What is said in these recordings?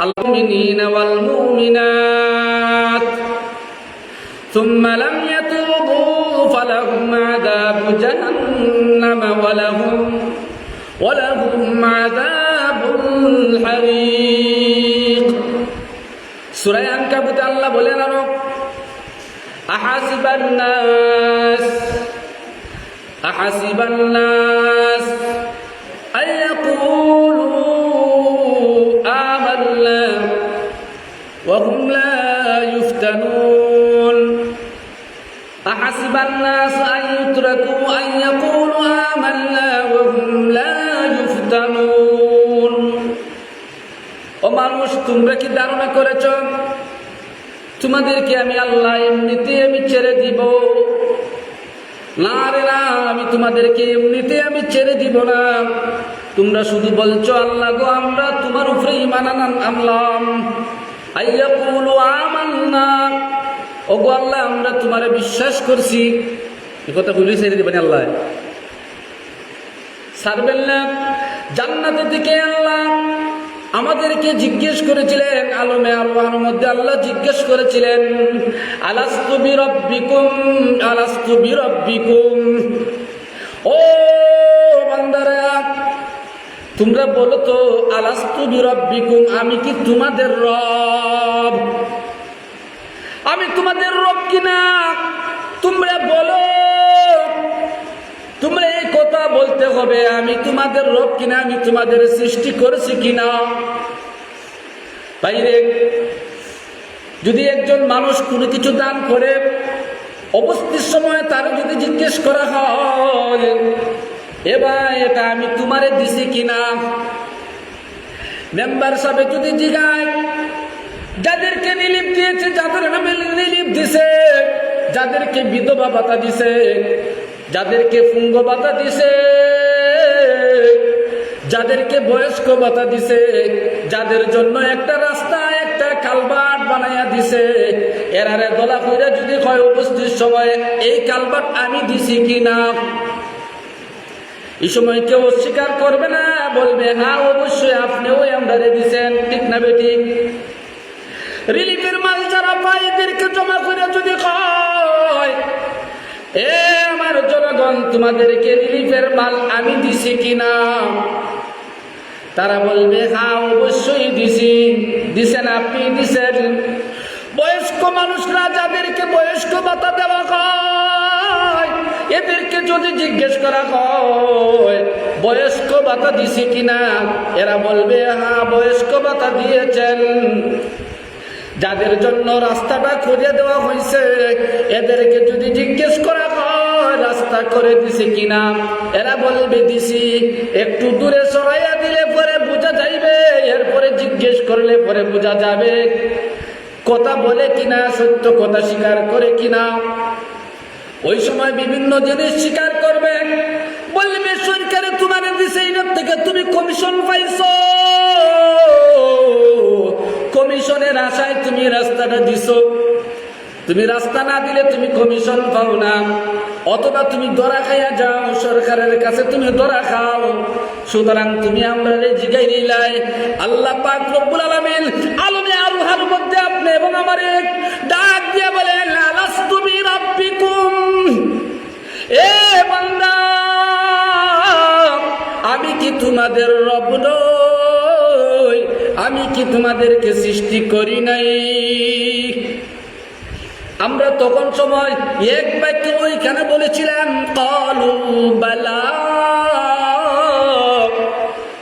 المؤمنين والمؤمنات ثم لم يتوبوا فلهم عذاب جهنم ولهم ولهم عذاب الحريق سورة أنكبت الله بولنا أحسب الناس أحسب الناس أن يقولوا يفتنون أحسب الناس أن يتركوا أن يقولوا آمنا وهم لا يفتنون ও মানুষ তোমরা কি ধারণা করেছ তোমাদেরকে আমি আল্লাহ এমনিতে আমি ছেড়ে দিব না রে না আমি তোমাদেরকে এমনিতে আমি ছেড়ে দিব না তোমরা শুধু বলছো আল্লাহ গো আমরা তোমার উপরে ইমান আনান- আনলাম আইয়া কুলু আমান্না ও গো আল্লাহ, আমরা তোমারে বিশ্বাস করছি। কথা বলি ছেড়ে দিবেন আল্লাহ। সারবেন না। জান্নাতের দিকে আল্লাহ আমাদেরকে জিজ্ঞেস করেছিলেন, আলমে আরোহার মধ্যে আল্লাহ জিজ্ঞেস করেছিলেন, আলাস্তু বিরব্বিকুম আলাস্তু বিরব্বিকুম। ও বান্দারা তোমরা বলো তো, আলাস্তু বিরব্বিকুম, আমি কি তোমাদের রব? আমি তোমাদের রব কিনা? তোমরা বলো। তোমরা এই কথা বলতে হবে, আমি তোমাদের রব কিনা, আমি তোমাদের সৃষ্টি করেছি কিনা? বাইরে, যদি একজন মানুষ কোনো কিছু দান করে অবস্থির সময় তার যদি জিজ্ঞেস করা হয় এবার এটা আমি তোমারে দিছি কিনা? মেম্বার সাহেব যদি জিগায়, যাদেরকে রিলিফ দিয়েছে, যাদের নামে রিলিফ দিছে, যাদেরকে বিধবা ভাতা দিছে, যাদেরকে ফুঙ্গ ভাতা দিছে, যাদেরকে বয়স্ক ভাতা দিছে, যাদের জন্য একটা রাস্তা, একটা কালবাট বানাইয়া দিছে, এরারে দলা কইরা যদি হয় উপস্থিত সময় এই কালবাট আমি দিছি কিনা? এই সময় কেউ অস্বীকার করবে না, বলবে হ্যাঁ অবশ্যই আপনিও আমরা দিছেন। ঠিক না বেঠিক রিলিফের মাল যারা পায় এদেরকে জমা করে যদি কয়, এ আমার জনগণ, তোমাদেরকে রিলিফের মাল আমি দিছি কিনা? তারা বলবে হ্যাঁ অবশ্যই দিছি। দিছেন আপনি? দিছেন। বয়স্ক মানুষরা যাদেরকে বয়স্ক ভাতা দেওয়া হয় এদেরকে যদি জিজ্ঞেস করা হয়, বয়স্ক ভাতা দিছি কিনা? এরা বলবে হ্যাঁ বয়স্ক ভাতা দিয়েছেন। যাদের জন্য রাস্তাটা খুঁজে দেওয়া হয়েছে, এদেরকে যদি জিজ্ঞেস করা হয়, রাস্তা করে দিছে কিনা? এরা বলবে, দিছি। একটু দূরে সরাইয়া দিলে পরে বোঝা যাইবে, এরপরে জিজ্ঞেস করলে পরে বোঝা যাবে। কথা বলে কিনা, সত্য কথা স্বীকার করে কিনা? ওই সময় বিভিন্ন জিনিস স্বীকার করবে। বলবে, সরকারে তোমার দিছে এটার থেকে তুমি কমিশন পাইছো। কমিশনের আশায় তুমি রাস্তাটা দিছো। তুমি রাস্তা না দিলে তুমি কমিশন পাও না। অথবা তুমি দরা খাইয়া যাও, সরকারের কাছে তুমি দরা খাও। সুতরাং তুমি আমরা জিগাই নিলাই। আল্লাহ পাক রব্বুল আলামিন আলমে আরুহার মধ্যে আপনি এবং আমার ডাক দিয়ে বলেন আলাস্তু বিরাব্বিকুম এ বান্দা, আমি কি তোমাদের রব নই? আমি কি তোমাদেরকে সৃষ্টি করি নাই? আমরা তখন সময় এক বাক্য ওইখানে বলেছিলাম, কলু বালা।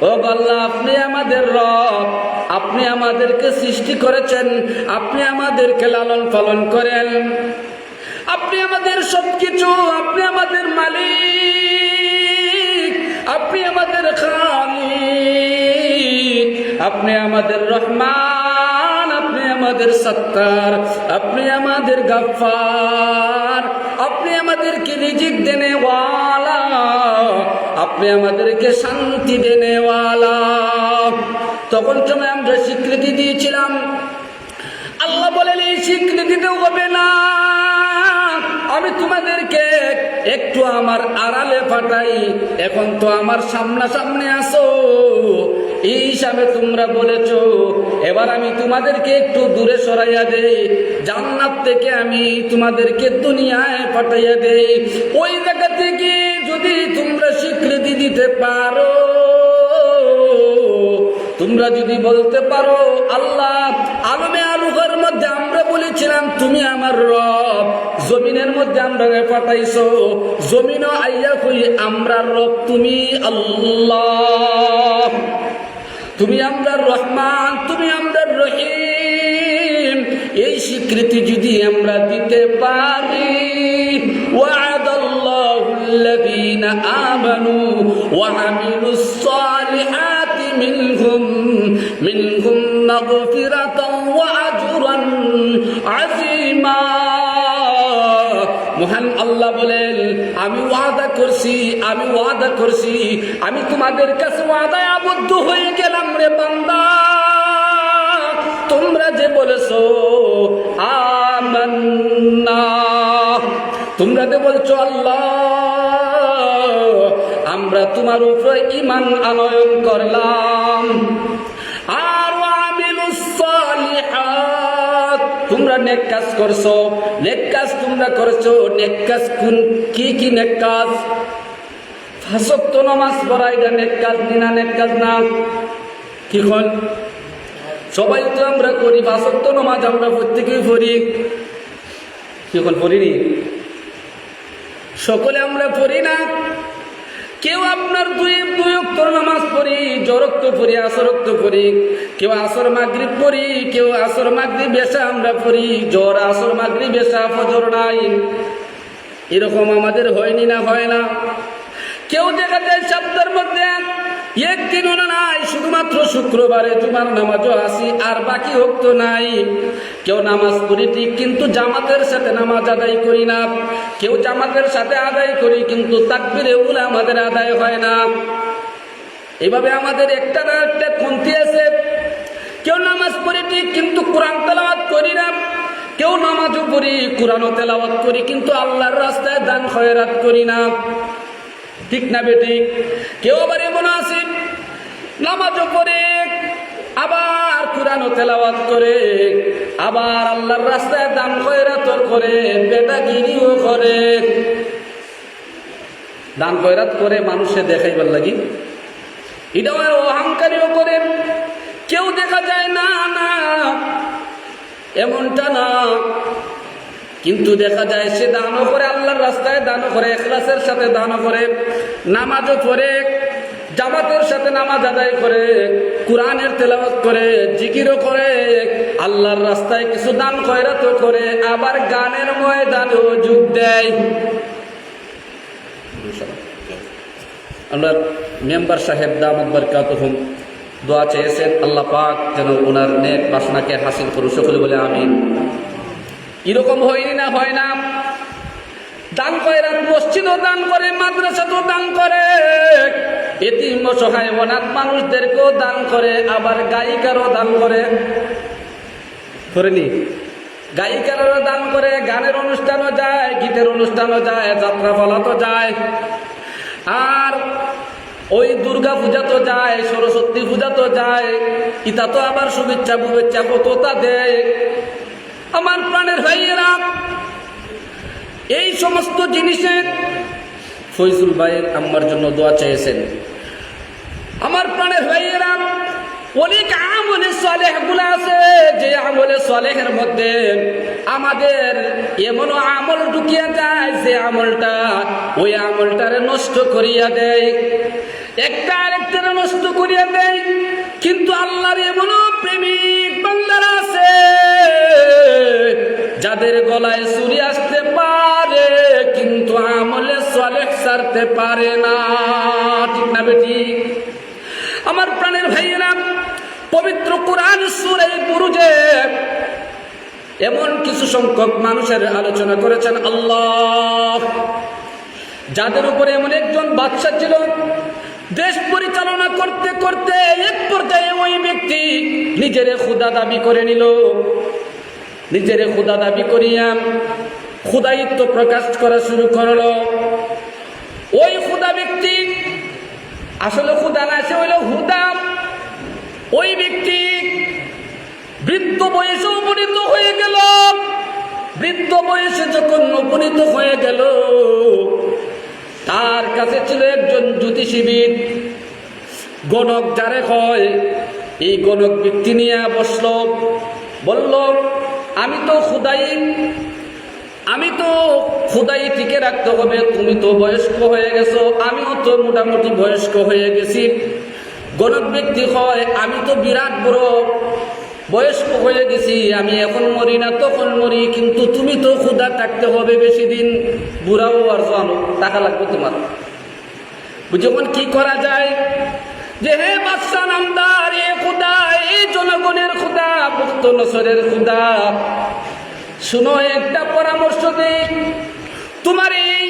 ও গল্লা আপনি আমাদের রব, আপনি আমাদেরকে সৃষ্টি করেছেন, আপনি আমাদেরকে লালন পালন করেন। আপনি আমাদের সবকিছু, আপনি আমাদের মালিক, আপনি আমাদের খালিক, আপনি আমাদের রহমান, আপনি আমাদের সত্তার, আপনি আমাদের গাফার আপনি আমাদেরকে রিজিক দেনেওয়ালা, আপনি আমাদেরকে শান্তি দেনেওয়ালা। তখন সময় আমরা স্বীকৃতি দিয়েছিলাম, আল্লাহ বলেন, এই স্বীকৃতি দিতেও হবে না। আমি তোমাদেরকে একটু আমার আড়ালে পাঠাই এখন তো আমার সামনাসামনি আসো। এই হিসাবে তোমরা বলেছ। এবার আমি তোমাদেরকে একটু দূরে সরাইয়া দেই। জান্নাত থেকে আমি তোমাদেরকে দুনিয়ায় পাঠাইয়া দেই। ওই জায়গা থেকে যদি তোমরা স্বীকৃতি দিতে পারো, তোমরা যদি বলতে পারো, আল্লাহ আলমে আলুঘর মধ্যে আমরা বলেছিলাম তুমি আমার রব জমিনের মধ্যে আমরা পাঠাইছো জমিন আইয়া কই আমরা রব তুমি আল্লাহ তুমি আমরা রহমান তুমি আমরা রহিম এই স্বীকৃতি যদি আমরা দিতে পারি وعد الله الذين آمنوا وعملوا الصالحات منهم منهم مغفرة وأجرا আজিমা মহান আল্লাহ বলেন, আমি ওয়াদা করছি, আমি ওয়াদা করছি, আমি তোমাদের কাছে ওয়াদায় আবদ্ধ হয়ে গেলাম রে বান্দা। তোমরা যে বলেছ, আমান্না। তোমরা যে বলছো, আল্লাহ, আমরা তোমার উপরে ইমান আনয়ন করলাম। নেক কাজ করছ? নেক কাজ তোমরা করছ, নেক কাজ কোন, কি কি নেক কাজ? ফাঁসক্ত নামাজ পড়া এটা নেক কাজ নিনা নেক কাজ না? কি কন? সবাই তো আমরা করি, ফাঁসক্ত নামাজ আমরা প্রত্যেকেই পড়ি। কি কন, পড়িনি? সকলে আমরা পড়ি না? কেউ আপনার দুই দুই অক্তর নামাজ পড়ি জরক্ত পড়ি আসরক্ত পড়ি। কেউ আসর মাগরিব পড়ি, কেউ আসর মাগরিব বেশা আমরা পড়ি জ্বর আসর মাগরিব বেশা ফজর নাই। এরকম আমাদের হয়নি না, হয় না। কেউ দেখা যায় সপ্তাহের মধ্যে একদিনও নাই, শুধুমাত্র শুক্রবারে জুমার নামাজও আসি, আর বাকি হোক নাই। কেউ নামাজ পড়ি ঠিক, কিন্তু জামাতের সাথে নামাজ আদায় করি না। কেউ জামাতের সাথে আদায় করি, কিন্তু তাকবিরে উলে আমাদের আদায় হয় না। এভাবে আমাদের একটা না একটা কমতি আছে। কেউ নামাজ পড়ি ঠিক, কিন্তু কোরআন তেলাওয়াত করি না। কেউ নামাজও পড়ি, কোরআনও তেলাওয়াত করি, কিন্তু আল্লাহর রাস্তায় দান খয়রাত করি না। ঠিক না বেঠিক কেউ আবার এমন আছে? নামাজও পড়ে, আবার কোরআন তেলাওয়াত করে, আবার আল্লাহর রাস্তায় দান খয়রাত করে বেটাগিরিও করে। দান খয়রাত করে মানুষে দেখাইবার লাগি। এটাও অহংকারীও করে। কেউ দেখা যায় না না, এমনটা না। কিন্তু দেখা যায় সে দানও করে, আল্লাহর রাস্তায় দানও করে, এখলাসের সাথে দানও করে, নামাজও পড়ে, জামাতের সাথে নামাজ আদায় করে, কোরআনের তেলাওয়াত করে, জিকিরও করে, আল্লাহর রাস্তায় কিছু দান খয়রাতও করে, আবার গানের ময়দানেও যোগ দেয়। আমরা মেম্বার সাহেব দামদ বরকাতুহুম দোয়া চেয়েছেন, আল্লাহ পাক যেন ওনার নেক বাসনাকে হাসিল করুন সকলে বলে আমিন। এরকম হয়নি না, হয় না। দান করে মসজিদও দান করে, মাদ্রাসাতেও দান করে। এতিম সহায় অনাথ মানুষদেরকেও দান করে, আবার গায়িকারও দান করে। করেনি গায়িকারও দান করে, গানের অনুষ্ঠানও যায়, গীতের অনুষ্ঠানও যায়, যাত্রা পালাতো যায়। আর ওই দুর্গা পূজা তো যায়, সরস্বতী পূজা তো যায়, ইতা তো আবার শুভেচ্ছা শুভেচ্ছা কতটা দেয়। আমার প্রাণের ভাইয়েরা, এই সমস্ত জিনিসের ফৈজুল ভাইয়ের আমার জন্য দোয়া চেয়েছেন। আমার প্রাণের ভাইয়েরা, অনেক আমলে গুলো আছে, যে আমলে সলেহের মধ্যে আমাদের এমন আমল ঢুকিয়া যায়, যে আমলটা ওই আমলটারে নষ্ট করিয়া দেয়। একটা আরেকটারে নষ্ট করিয়া দেয়, কিন্তু আল্লাহর এমনও প্রেমিক বান্দারা যাদের গলায় চুরি আসতে পারে, কিন্তু আমলে সলেহ সারতে পারে না। ঠিক না বেটি? আমার প্রাণের ভাইয়েরা, পবিত্র কোরআন সুরে বুরুজে এমন কিছু সংখ্যক মানুষের আলোচনা করেছেন আল্লাহ। যাদের উপরে এমন একজন বাচ্চা ছিল, দেশ পরিচালনা করতে করতে এক পর্যায়ে ওই ব্যক্তি নিজের খুদা দাবি করে নিল। নিজের খুদা দাবি করিয়া খুদায়িত্ব প্রকাশ করা শুরু করল। ওই খুদা ব্যক্তি, আসলে খুদা না, সে হইল হুদা। ওই ব্যক্তি বৃদ্ধ বয়সে উপনীত হয়ে গেল। বৃদ্ধ বয়সে যখন উপনীত হয়ে গেল, তার কাছে ছিল একজন জ্যোতিষীবিদ। গণক যারে হয় এই গণক ব্যক্তি নিয়ে বসল। বলল আমি তো খুদাই, আমি তো খুদাই টিকে রাখতে হবে, তুমি তো বয়স্ক হয়ে গেছো, আমিও তো মোটামুটি বয়স্ক হয়ে গেছি। গণক ব্যক্তি হয়, আমি তো বিরাট বড় বয়স্ক হয়ে গেছি, আমি এখন মরি না, তখন মরি, কিন্তু তুমি তো ক্ষুদা থাকতে হবে বেশি দিন। বুড়াও আর জানো টাকা লাগবে তোমার। যখন কি করা যায়? যে হে বাদশাহ নামদার, এ খুদা এই জনগণের খুদা, মুক্ত নসরের খুদা। শুনো, একটা পরামর্শ দেই। তোমার এই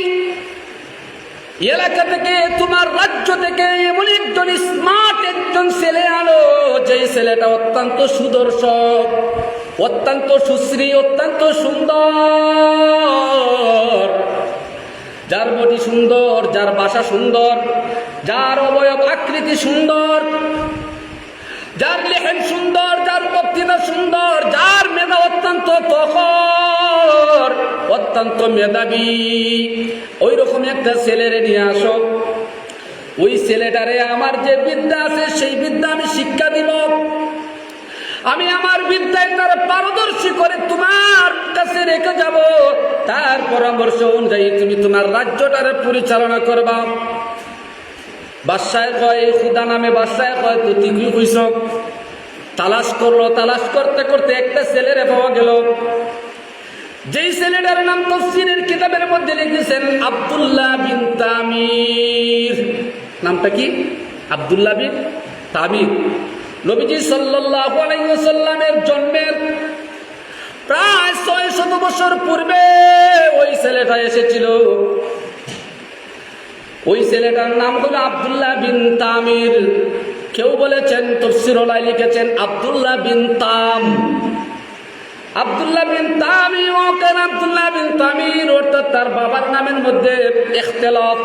এলাকা থেকে, তোমার রাজ্য থেকে এমন একজন স্মার্ট একজন ছেলে আনো যে ছেলেটা অত্যন্ত সুদর্শক, অত্যন্ত সুশ্রী, অত্যন্ত সুন্দর। যার বডি সুন্দর, যার বাসা সুন্দর, যার অবয়ব আকৃতি সুন্দর, যার লেহেন সুন্দর, যার বক্তৃতা সুন্দর, যার মেধা অত্যন্ত প্রখর অত্যন্ত মেধাবী। ওই রকম একটা ছেলেরে নিয়ে আসো। ওই ছেলেটারে আমার যে বিদ্যা আছে, সেই বিদ্যা আমি শিক্ষা দিব। আমি আমার বিদ্যায় তার পারদর্শী করে তোমার কাছে রেখে যাব। তার পরামর্শ অনুযায়ী তুমি তোমার রাজ্যটারে পরিচালনা করবা। বাদশায় কয় এই খুদা নামে বাদশায় কয় তো তুই কি কইস তালাশ করল, তালাশ করতে করতে একটা ছেলেরে পাওয়া গেল। যেই ছেলেটার নাম তফসিরের কিতাবের মধ্যে লিখেছেন, আব্দুল্লাহ বিন তামির। নামটা কি? Abdullah bin Tamir. নবীজি ওয়াসাল্লামের জন্মের প্রায় ছয় শত বছর পূর্বে ওই ছেলেটা এসেছিল। ওই ছেলেটার নাম হলো আবদুল্লাহ বিন তামির। কেউ বলেছেন তফসিরলাই লিখেছেন আব্দুল্লাহ বিন তাম। আব্দুল্লাহ বিন তামি ওকেন আব্দুল্লাহ বিন তামির, অর্থাৎ তার বাবার নামের মধ্যে ইখতিলাফ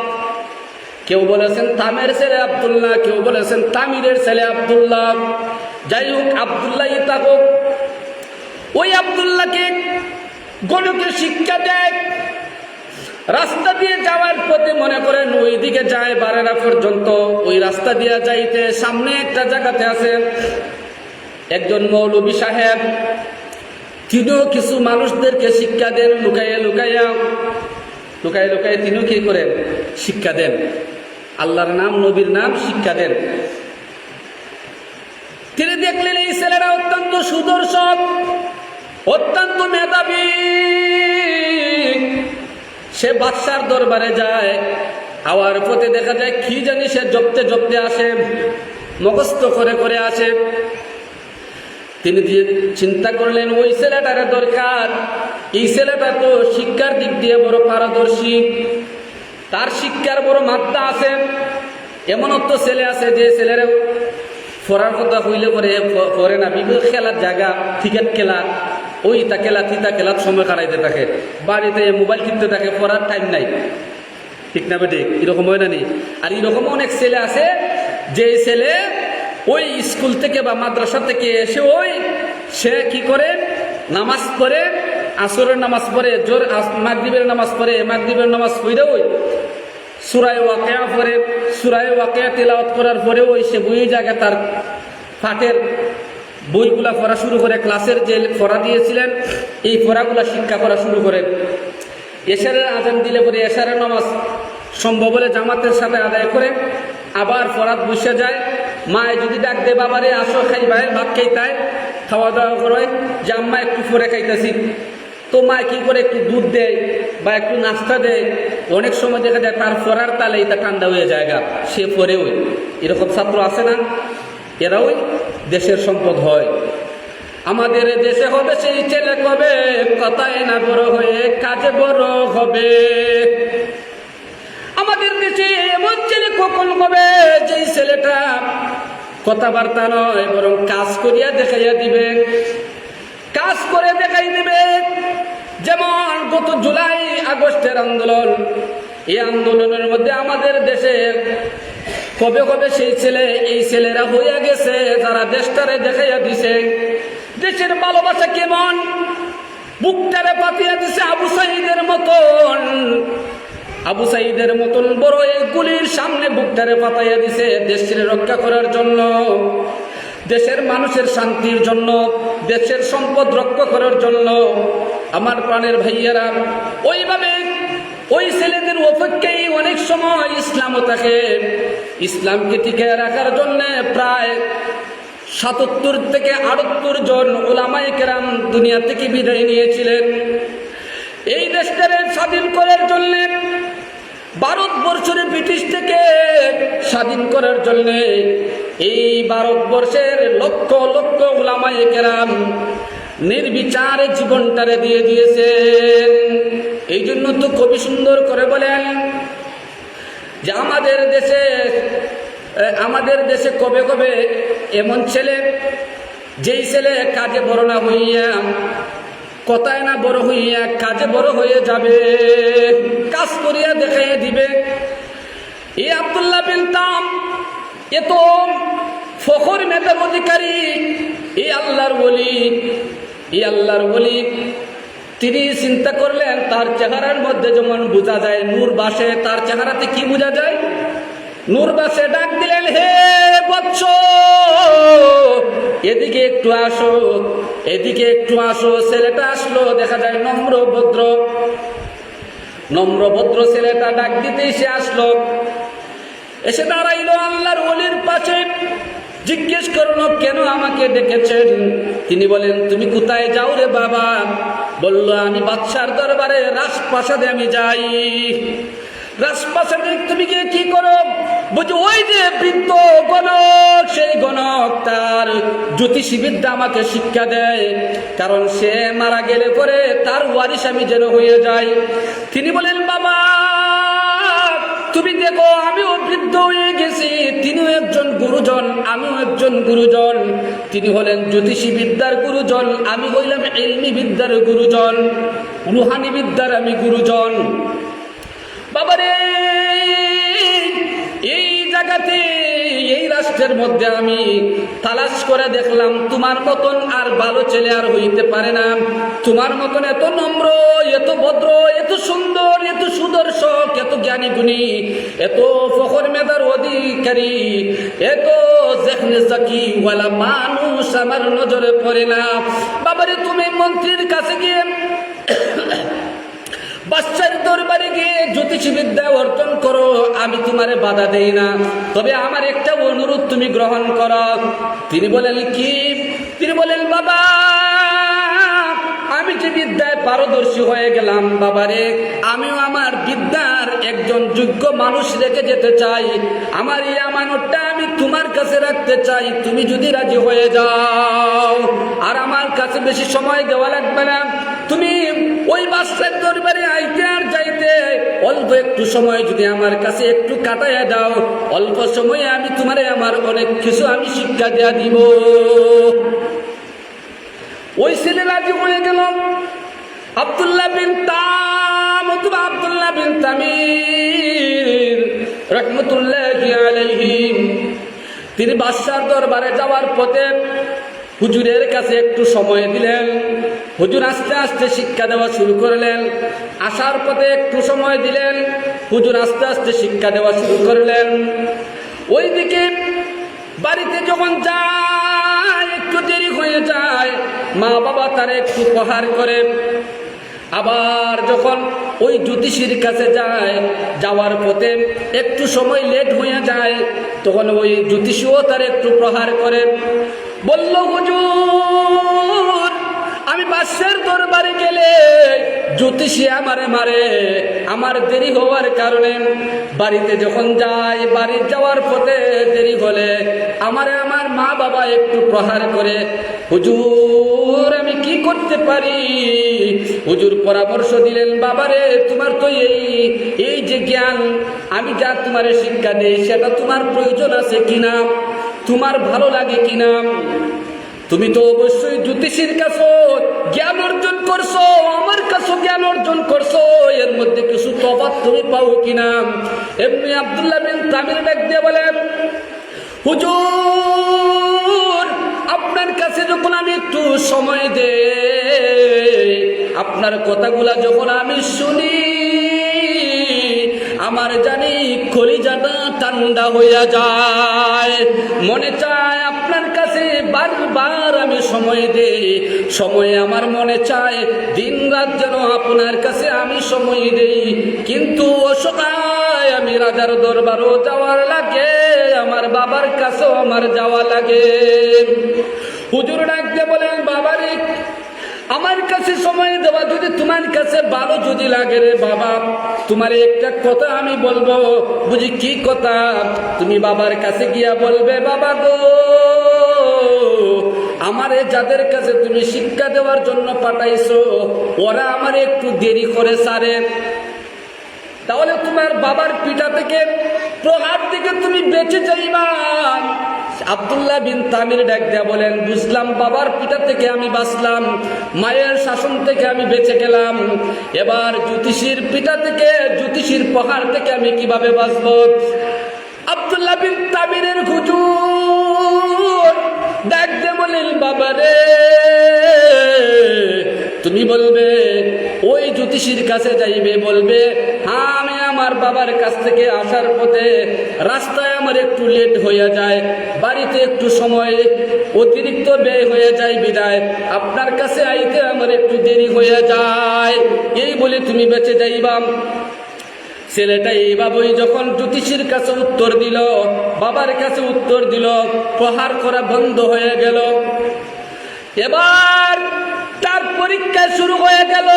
কেউ বলেছেন তামের ছেলে আব্দুল্লাহ, কেউ বলেছেন তামিরের ছেলে আব্দুল্লাহ। যাই হোক, আব্দুল্লাহ থাকুক ওই আব্দুল্লাহকে গণকে শিক্ষা দেয়। রাস্তা দিয়ে যাওয়ার পথে মনে করেন ওই দিকে যায় বারেরা পর্যন্ত। ওই রাস্তা দিয়ে যাইতে সামনে একটা জায়গাতে আছে একজন মৌলবী সাহেব। তিনিও কিছু মানুষদেরকে শিক্ষা দেন, লুকাইয়া লুকাইয়া। লুকাই লুকাই তিনিও কি করেন? শিক্ষা দেন। আল্লাহর নাম, নবীর নাম, শিক্ষা দেন। তিনি দেখলেন এই ছেলেরা অত্যন্ত সুদর্শন অত্যন্ত মেধাবী। সে বাদশার দরবারে যায়, আওয়ার পথে দেখা যায়, কি জানি সে জপতে জপতে আসে মুখস্থ করে করে আসে। তিনি চিন্তা করলেন, ওই ছেলেটারে দরকার। এই ছেলেটা তো শিক্ষার দিক দিয়ে বড় পারদর্শী। তার শিক্ষার বড় মাত্রা আছে। এমন তো ছেলে আছে যে ছেলেরা পড়ার কথা হইলে পরে প- পড়ে না। বিভিন্ন খেলার জায়গা ক্রিকেট খেলা, ওই তা খেলা তিতা খেলার সময় কাটাইতে থাকে। বাড়িতে মোবাইল কিনতে থাকে, পড়ার টাইম নাই। ঠিক না বেটে এরকম হয় না নি? আর এরকম অনেক ছেলে আছে যে ছেলে ওই স্কুল থেকে বা মাদ্রাসা থেকে এসে ওই সে কি করে? নামাজ পড়ে, আসরের নামাজ পড়ে, জোর মাগরিবের নামাজ পড়ে, মাগরিবের নামাজ পড়ে ওই সুরায় ওয়াকেয়া পরে, সুরায় ওয়াকেয়া তেলাওয়াত করার পরে ওই সে বই জায়গায় তার পাঠের বইগুলা পড়া শুরু করে, ক্লাসের যে পড়া দিয়েছিলেন, এই পড়াগুলা শিক্ষা করা শুরু করে। এশারের আজান দিলে পরে এশারের নামাজ সম্ভব হলে জামাতের সাথে আদায় করে, আবার ফরাত বসে যায়। মায় যদি ডাক দে, বাবারে, আসো, খাই ভাই ভাত খাইতায়। খাওয়া দাওয়া করে, যে আম্মা একটু পরে খাইতেছি। তো মা কি করে একটু দুধ দেয় বা একটু নাস্তা দেয়? অনেক সময় দেখা যায় তার ফরার তালে এটা ঠান্ডা হয়ে যায় গা, সে পরে ওই এরকম ছাত্র আছে না? এরাও দেশের সম্পদ হয়। আমাদের দেশে হবে সেই ছেলে কবে? কথায় না বড় হয়ে কাজে বড় হবে। আমাদের দেশে এমন ছেলে কখন হবে? যেই ছেলেটা কথাবার্তা নয়, বরং কাজ করিয়া দেখাইয়া দিবে। কাজ করে দেখাই দিবে। যেমন গত জুলাই, আগস্টের আন্দোলন। এই আন্দোলনের মধ্যে আমাদের দেশে কবে কবে সেই ছেলে, এই ছেলেরা হইয়া গেছে, যারা দেশটারে দেখাইয়া দিছে। দেশের ভালোবাসা কেমন? বুকটারে পাতিয়া দিছে আবু সাহিদের মতন। আবু সাইদের মতন বড় এই গুলির সামনে বুকটারে পাতাইয়া দিছে দেশের রক্ষা করার জন্য। দেশের মানুষের শান্তির জন্য, দেশের সম্পদ রক্ষা করার জন্য, আমার প্রাণের ভাইয়েরা, ওইভাবে ওই ছেলেদের অপেক্ষায় অনেক সময় ইসলামও থাকে। ইসলামকে টিকে রাখার জন্য প্রায় সাতাত্তর থেকে আটাত্তর জন ওলামাই কেরাম দুনিয়া থেকে বিদায় নিয়েছিলেন। এই দেশটারে স্বাধীন করার জন্য ভারতবর্ষের ব্রিটিশ থেকে স্বাধীন করার জন্য এই ভারতবর্ষের লক্ষ লক্ষ ওলামাই কেরাম নির্বিচারে জীবনটারে দিয়ে দিয়েছেন। এই জন্য তো কবি সুন্দর করে বলেন যে আমাদের দেশে আমাদের দেশে কবে কবে এমন ছেলে, যেই ছেলে কাজে না হইয়া কথায় না বড় হইয়া কাজে বড় হয়ে যাবে। কাজ করিয়া দেখাইয়া দিবে। এ আবদুল্লাহ বিন তাম, এ তো ফখর মেধার অধিকারী, এ আল্লাহর বলি এ আল্লাহর বলি তিনি চিন্তা করলেন, তার চেহারার মধ্যে যেমন বোঝা যায় নূর বাসে, তার চেহারাতে কি বোঝা যায়? নূর বাসে ডাক দিলেন, হে বৎস! এদিকে একটু আসো, এদিকে একটু আসো, ছেলেটা আসলো, দেখা যায় নম্র ভদ্র। নম্র ভদ্র ছেলেটা ডাক দিতেই সে আসলো। এসে দাঁড়াইলো আল্লাহর অলির পাশে। জিজ্ঞেস করল, কেন আমাকে ডেকেছেন? তিনি বলেন, তুমি কোথায় যাও রে বাবা? বলল, আমি বাদশার দরবারে রাজপ্রাসাদে আমি যাই। রাজপ্রাসাদে তুমি গিয়ে কি করো? বুঝি, ওই যে বৃদ্ধ গণক, সেই গণক তার জ্যোতিষী বিদ্যা আমাকে শিক্ষা দেয়। কারণ সে মারা গেলে পরে তার ওয়ারিশ আমি যেন হয়ে যাই। তিনি বলেন, বাবা, তুমি দেখো, আমিও বৃদ্ধ হয়ে গেছি। তিনিও একজন গুরুজন, আমিও একজন গুরুজন। তিনি হলেন জ্যোতিষী বিদ্যার গুরুজন, আমি হইলাম এলমি বিদ্যার গুরুজন। রুহানি বিদ্যার আমি গুরুজন। বাবারে, এই জায়গাতে, এই রাষ্ট্রের মধ্যে আমি তালাশ করে দেখলাম, তোমার মতন আর ভালো ছেলে আর হইতে পারে না। তোমার মতন এত নম্র, এত ভদ্র, এত সুন্দর, এত সুদর্শক, এত জ্ঞানী গুণী, এত ফখর মেধার অধিকারী, এত মানুষ আমার নজরে পড়ে না। বাবারে, তুমি মন্ত্রীর কাছে গিয়ে বাচ্চার দরবারে গিয়ে জ্যোতিষী বিদ্যা অর্জন করো, আমি তোমারে বাধা দেই না। তবে আমার একটা অনুরোধ তুমি গ্রহণ করো। তিনি বলেন, কি? তিনি বলেন, বাবা, আমি যে বিদ্যায় পারদর্শী হয়ে গেলাম, বাবারে, আমিও আমার বিদ্যার একজন যোগ্য মানুষ রেখে যেতে চাই। আমার এই আমানতটা আমি তোমার কাছে রাখতে চাই, তুমি যদি রাজি হয়ে যাও। আর আমার কাছে বেশি সময় দেওয়া লাগবে না। তুমি ওই বাচ্চার দরবারে আইতে আর যাইতে অল্প একটু সময় যদি আমার কাছে একটু কাটাইয়া দাও, অল্প সময়ে আমি তোমারে আমার অনেক কিছু আমি শিক্ষা দেয়া দিব। ওই ছেলে রাজি হয়ে গেল। আব্দুল্লাহ বিন তাম, অথবা আব্দুল্লাহ বিন তামির, রহমতুল্লাহ তিনি বাদশার দরবারে যাওয়ার পথে হুজুরের কাছে একটু সময় দিলেন। হুজুর আস্তে আস্তে শিক্ষা দেওয়া শুরু করলেন। আসার পথে একটু সময় দিলেন। হুজুর আস্তে আস্তে শিক্ষা দেওয়া শুরু করলেন। ওইদিকে বাড়িতে যখন যায়, একটু দেরি হয়ে যায় মা বাবা তার একটু প্রহার করে। আবার যখন ওই জ্যোতিষীর কাছে যায়, যাওয়ার পথে একটু সময় লেট হয়ে যায়, তখন ওই জ্যোতিষীও তার একটু প্রহার করে। বলল, হুজুর, আমি বাদশার দরবারে গেলে জ্যোতিষী আমারে মারে। আমার দেরি হওয়ার কারণে বাড়িতে যখন যাই, বাড়ি যাওয়ার পথে দেরি হলে আমারে আমার মা বাবা একটু প্রহার করে, হুজুর, আমি কি করতে পারি? হুজুর পরামর্শ দিলেন, বাবারে, তোমার তো এই এই যে জ্ঞান, আমি যা তোমারে শিক্ষা দেই, সেটা তোমার প্রয়োজন আছে কিনা? তোমার ভালো লাগে কিনা? তুমি তো অবশ্যই জ্যোতিষীর কাছে জ্ঞান অর্জন করছ, আমার কাছে জ্ঞান অর্জন করছ, এর মধ্যে কিছু তফাৎ তুমি পাও কিনা? এমনি আব্দুল্লাহ বিন তামির ডাক দিয়ে বলেন, হুজুর, আপনার কাছে যখন আমি একটু সময় দে আপনার কথাগুলা যখন আমি শুনি আমার জানি কলিজাটা ঠান্ডা হইয়া যায়। মনে চায় আপনার কাছে বারবার আমি সময় দেই। সময় আমার মনে চায় দিন রাত যেন আপনার কাছে আমি সময় দেই। কিন্তু অসহায় আমি রাজার দরবারও যাওয়ার লাগে, আমার বাবার কাছেও আমার যাওয়া লাগে। হুজুর ডাকতে বলেন, বাবারে আমার কাছে সময় দেওয়া যদি তোমার কাছে ভালো যদি লাগে রে বাবা, তোমার একটা কথা আমি বলব। বুঝি কি কথা? তুমি বাবার কাছে গিয়া বলবে, বাবা গো, আমারে যাদের কাছে তুমি শিক্ষা দেওয়ার জন্য পাঠাইছো, ওরা আমার একটু দেরি করে সারে। তাহলে তোমার বাবার পিঠা থেকে প্রহার থেকে তুমি বেঁচে যাইবা। আব্দুল্লাহ বিন তামির ডাক দেয়া বলেন, বুঝলাম বাবার পিতা থেকে আমি বাঁচলাম, মায়ের শাসন থেকে আমি বেঁচে গেলাম। এবার জ্যোতিষীর পিতা থেকে জ্যোতিষীর পাহাড় থেকে আমি কীভাবে বাঁচব? আব্দুল্লাহ বিন তামিরের হুজুর ডাক দে বলেন বাবারে, তুমি বলবে ওই জ্যোতিষীর কাছে যাইবে, বলবে হ্যাঁ আমি আমার বাবার কাছ থেকে আসার পথে রাস্তায় আমার একটু লেট হয়ে যায়, বাড়িতে একটু সময় অতিরিক্ত ব্যয় হয়ে যায় বিদায়, আপনার কাছে আইতে আমার একটু দেরি হয়ে যায়। এই বলে তুমি বেঁচে যাইবাম ছেলেটা এইভাবেই যখন জ্যোতিষীর কাছে উত্তর দিল, বাবার কাছে উত্তর দিল, প্রহার করা বন্ধ হয়ে গেল। এবার তার পরীক্ষা শুরু হয়ে গেল।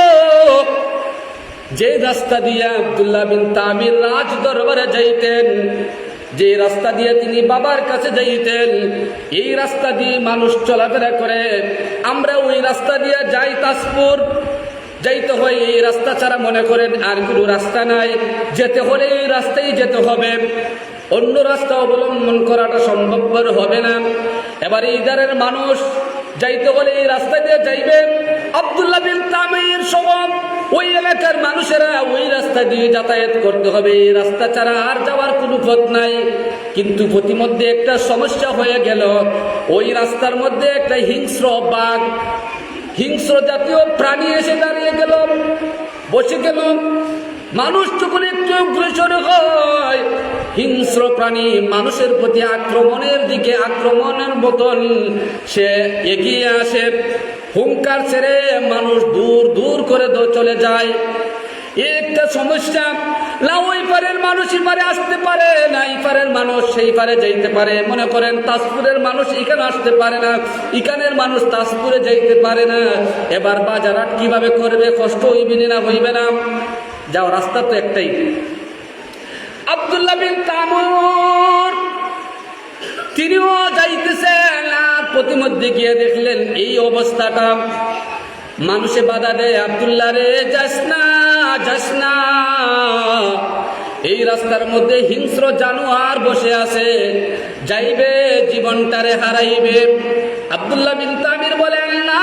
যে রাস্তা দিয়ে আব্দুল্লাহ বিন তামির রাজ দরবারে যাইতেন, যে রাস্তা দিয়ে তিনি বাবার কাছে যাইতেন, এই রাস্তা দিয়ে মানুষ চলাফেরা করে। আমরা ওই রাস্তা দিয়ে যাই তাজপুর। যাইতে হয় এই রাস্তা ছাড়া মনে করেন আর কোনো রাস্তা নাই। যেতে হলে এই রাস্তায় যেতে হবে। অন্য রাস্তা অবলম্বন করাটা সম্ভবপর হবে না। এবার এই মানুষ যাইতে হলে এই রাস্তা দিয়ে যাইবে আব্দুল্লাহ বিন তামির সব ওই এলাকার মানুষেরা ওই রাস্তা দিয়ে যাতায়াত করতে হবে। এই রাস্তা ছাড়া আর যাওয়ার কোনো পথ নাই। কিন্তু প্রতিমধ্যে একটা সমস্যা হয়ে গেল। ওই রাস্তার মধ্যে একটা হিংস্র বাঘ, হিংস্র জাতীয় প্রাণী এসে দাঁড়িয়ে গেল। বসে গেল। মানুষ যখন একটু অগ্রসর হয়, হিংস্র প্রাণী মানুষের প্রতি আক্রমণের দিকে আক্রমণের মতন সে এগিয়ে আসে, হুঙ্কার ছেড়ে মানুষ দূর দূর করে চলে যায়। একটা সমস্যা, না, ওই পারের মানুষ পারে আসতে পারে, না, এই পারের মানুষ সেই পারে যাইতে পারে। মনে করেন, তাজপুরের মানুষ এখানে আসতে পারে না ইখানের মানুষ তাজপুরে যাইতে পারে না। এবার বাজারহাট কীভাবে করবে? কষ্ট হইবে না হইবে না? যাও, রাস্তা তো একটাই। আব্দুল্লাহ বিন তামুর, তিনিও যাইতেছেন প্রতিমধ্যে গিয়ে দেখলেন এই অবস্থাটা। মানুষে বাধা দেয়, আব্দুল্লাহ রে, যাস না যাস না। এই রাস্তার মধ্যে হিংস্র জানোয়ার বসে আছে। যাইবে, জীবনটারে হারাইবে। আব্দুল্লাহ বিন তামির বলেন, না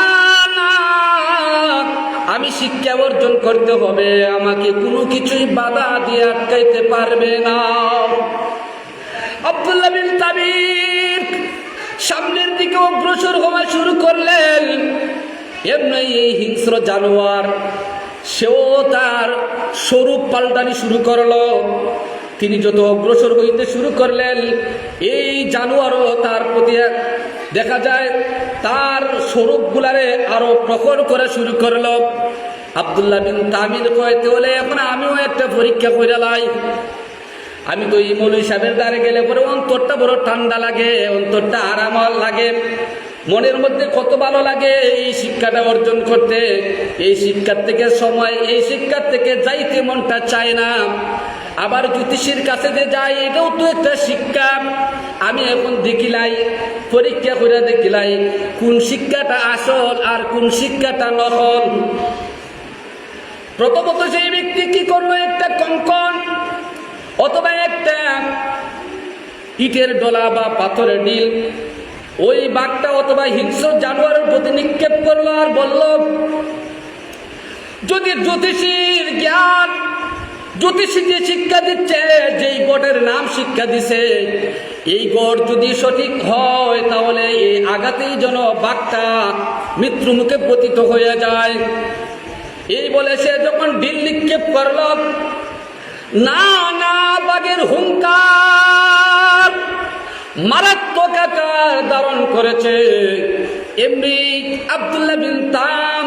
আমি শিক্ষা অর্জন করতে হবে, আমাকে কোনো কিছুই বাধা দিয়ে আটকাইতে পারবে না। আব্দুল্লাহ বিন তাবির সামনের দিকে অগ্রসর হওয়া শুরু করলেন। এমনি এই হিংস্র জানোয়ার, সেও তার স্বরূপ পাল্টানি শুরু করল। তিনি যত অগ্রসর হইতে শুরু করলেন, এই জানোয়ারও তার প্রতি দেখা যায়, তার স্বরূপগুলারে আরও প্রখর করা শুরু করল। আব্দুল্লাহ বিন তামির কয়তে হলে এখন আমিও একটা পরীক্ষা করে লাই। আমি তো এই মৌলী সাহেবের দ্বারে গেলে পরে অন্তরটা বড় ঠান্ডা লাগে, অন্তরটা আরাম লাগে। মনের মধ্যে কত ভালো লাগে এই শিক্ষাটা অর্জন করতে। এই শিক্ষার থেকে সময়, এই শিক্ষার থেকে যাইতে মনটা চায় না। আবার জ্যোতিষীর কাছে যে যাই, এটাও তো একটা শিক্ষা। আমি এখন দেখিলাই পরীক্ষা করে দেখিলাই কোন শিক্ষাটা আসল আর কোন শিক্ষাটা নকল। প্রথমত সেই ব্যক্তি কি করল, একটা কঙ্কন অথবা একটা ইটের ডলা বা পাথরের ডিল ওই বাঘটা অথবা হিংস্র জানোয়ারের প্রতি নিক্ষেপ করল আর বলল, যদি জ্যোতিষীর জ্ঞান জ্যোতিষী যে শিক্ষা দিচ্ছে, যেই গড়ের নাম শিক্ষা দিছে, এই গড় যদি সঠিক হয়, তাহলে এই আঘাতেই যেন বাঘটা মৃত্যু মুখে পতিত হয়ে যায়। এই বলে সে যখন ডিল নিক্ষেপ করল, না বাঘের হুঙ্কার। মারাত্মক আকার ধারণ করেছে। এমনি আব্দুল্লাহ বিন তাম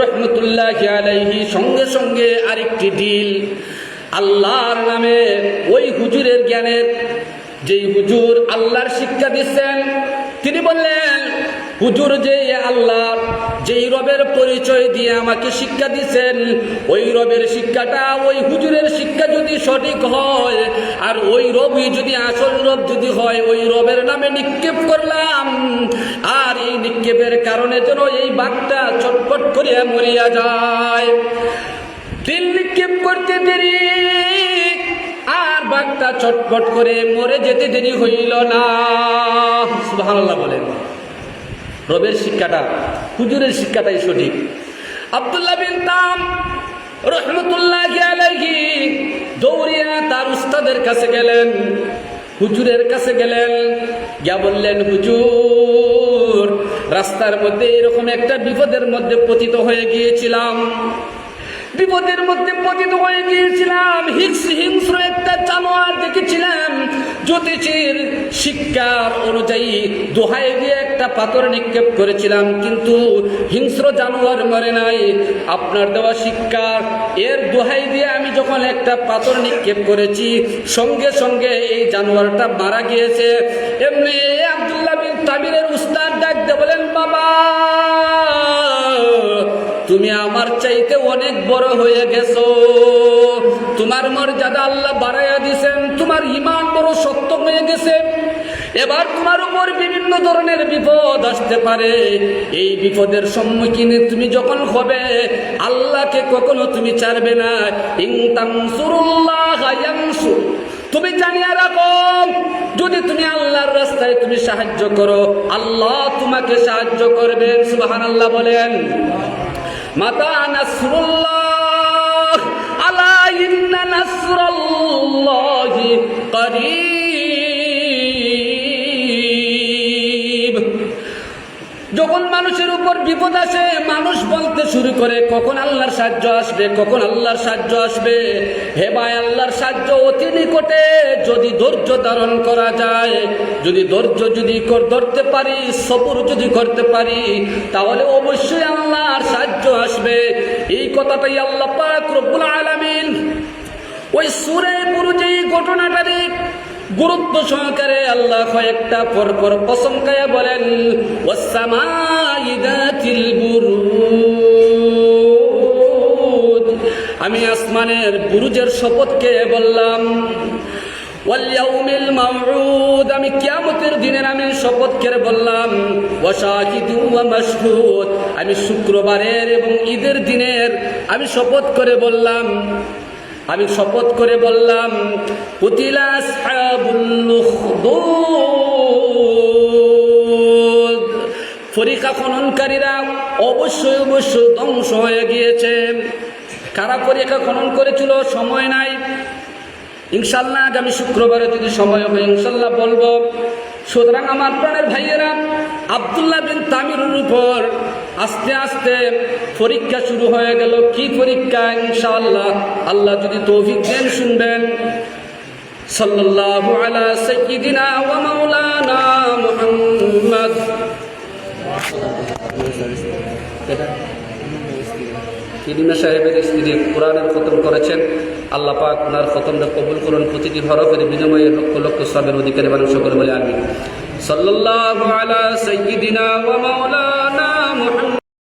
রহমতুল্লাহ আলাইহি সঙ্গে সঙ্গে আরেকটি ডিল আল্লাহর নামে ওই হুজুরের জ্ঞানের যেই হুজুর আল্লাহর শিক্ষা দিচ্ছেন, তিনি বললেন হুজুর যে আল্লাহ, যেই রবের পরিচয় দিয়ে আমাকে শিক্ষা দিচ্ছেন ওই রবের শিক্ষাটা, ওই হুজুরের শিক্ষা যদি সঠিক হয়, আর ওই রবই যদি আসল রব যদি হয়, ওই রবের নামে নিক্ষেপ করলাম, আর এই নিক্ষেপের কারণে যেন এই বাঘটা চটপট করিয়া মরিয়া যায়। দিল নিক্ষেপ করতে দেরি, আর বাঘটা চটপট করে মরে যেতে দেরি হইল না। ভালো বলেন। রবের শিক্ষাটা, হুজুরের শিক্ষাটাই সঠিক। আবদুল্লাহ বিন তাম রহমতুল্লাহ আলাইহি দৌড়িয়া তার উস্তাদের কাছে গেলেন, হুজুরের কাছে গেলেন, গিয়া বললেন, হুজুর, রাস্তার মধ্যে এরকম একটা বিপদের মধ্যে পতিত হয়ে গিয়েছিলাম। বিপদের মধ্যে পতিত হয়ে গিয়েছিলাম। হিংস হিংস্র একটা জানোয়ার দেখেছিলাম। জ্যোতিষীর শিক্ষার অনুযায়ী দোহাই দিয়ে একটা পাথর নিক্ষেপ করেছিলাম। কিন্তু হিংস্র জানোয়ার মরে নাই। আপনার দেওয়া শিক্ষার এর দোহাই দিয়ে আমি যখন একটা পাথর নিক্ষেপ করেছি, সঙ্গে সঙ্গে এই জানোয়ারটা মারা গিয়েছে। এমনি আব্দুল্লাহ তাবিরের উস্তাদ ডাকতে বলেন, বাবা! তুমি আমার চাইতে অনেক বড় হয়ে গেছো। তোমার মর্যাদা আল্লাহ বাড়াইয়া দিছেন তোমার ইমান বড় শক্ত হয়ে গেছে। এবার তোমার উপর বিভিন্ন ধরনের বিপদ আসতে পারে। এই বিপদের সম্মুখীনে তুমি যখন হবে, আল্লাহকে কখনো তুমি ছাড়বে না। ইং তানসুরুল্লাহ ইয়ানসুর তুমি জানিয়ে রাখো, যদি তুমি আল্লাহর রাস্তায় তুমি সাহায্য করো, আল্লাহ তোমাকে সাহায্য করবেন। সুবহানাল্লাহ বলেন। মাতা নাসরুল্লাহ আলা ইন্না নাসরাল্লাহি করিব যখন মানুষের উপর বিপদ আসে, মানুষ বলতে শুরু করে, কখন আল্লাহর সাহায্য আসবে, কখন আল্লাহর সাহায্য আসবে? হে ভাই, আল্লাহর সাহায্য অতি নিকটে, যদি ধৈর্য ধারণ করা যায়, যদি ধৈর্য যদি ধরতে পারি, সবুর যদি করতে পারি, তাহলে অবশ্যই আল্লাহর সাহায্য আসবে। এই কথাটাই আল্লাহ পাক রব্বুল আলামিন ওই সুরে বুরুজে এই ঘটনাটারে গুরুত্ব সহকারে আল্লাহ কয়েকটা পর পর প্রশংসায় বলেন আমি আসমানের বুরুজের শপথকে বললাম ওয়াল মাউউদ। আমি কিয়ামতের দিনের আমি শপথ করে বললাম, ওয়াশাহিদু ওয়া মাশহুদ। আমি শুক্রবারের এবং ঈদের দিনের আমি শপথ করে বললাম আমি শপথ করে বললাম আসহাবুল পরীক্ষা খননকারীরা অবশ্যই অবশ্যই ধ্বংস হয়ে গিয়েছে। কারা পরীক্ষা খনন করেছিল? সময় নাই। ইনশাল্লাহ আগামী শুক্রবারে যদি সময় হবে ইনশাল্লাহ বলব। সুতরাং আমার প্রাণের ভাইয়েরা, আবদুল্লাহ বিন তামিরুর উপর আস্তে আস্তে পরীক্ষা শুরু হয়ে গেল। কি পরীক্ষা? ইনশাআল্লাহ। আল্লাহ যদি তৌফিক দেন, শুনবেন। সাল্লাল্লাহু আলা সাইয়্যিদিনা ওয়া মাওলানা মুহাম্মদ। কিরিমা সাহেবের স্ত্রী কোরআনের খতম করেছেন। আল্লাহ পাক ওনার খতমটা কবুল করুন। প্রতিটি হরফের বিনিময়ে লক্ষ লক্ষ সবের অধিকারী মানুষ সকলে বলে আমি সাল্লাল্লাহু আলা সাইয়্যিদিনা ওয়া মাওলানা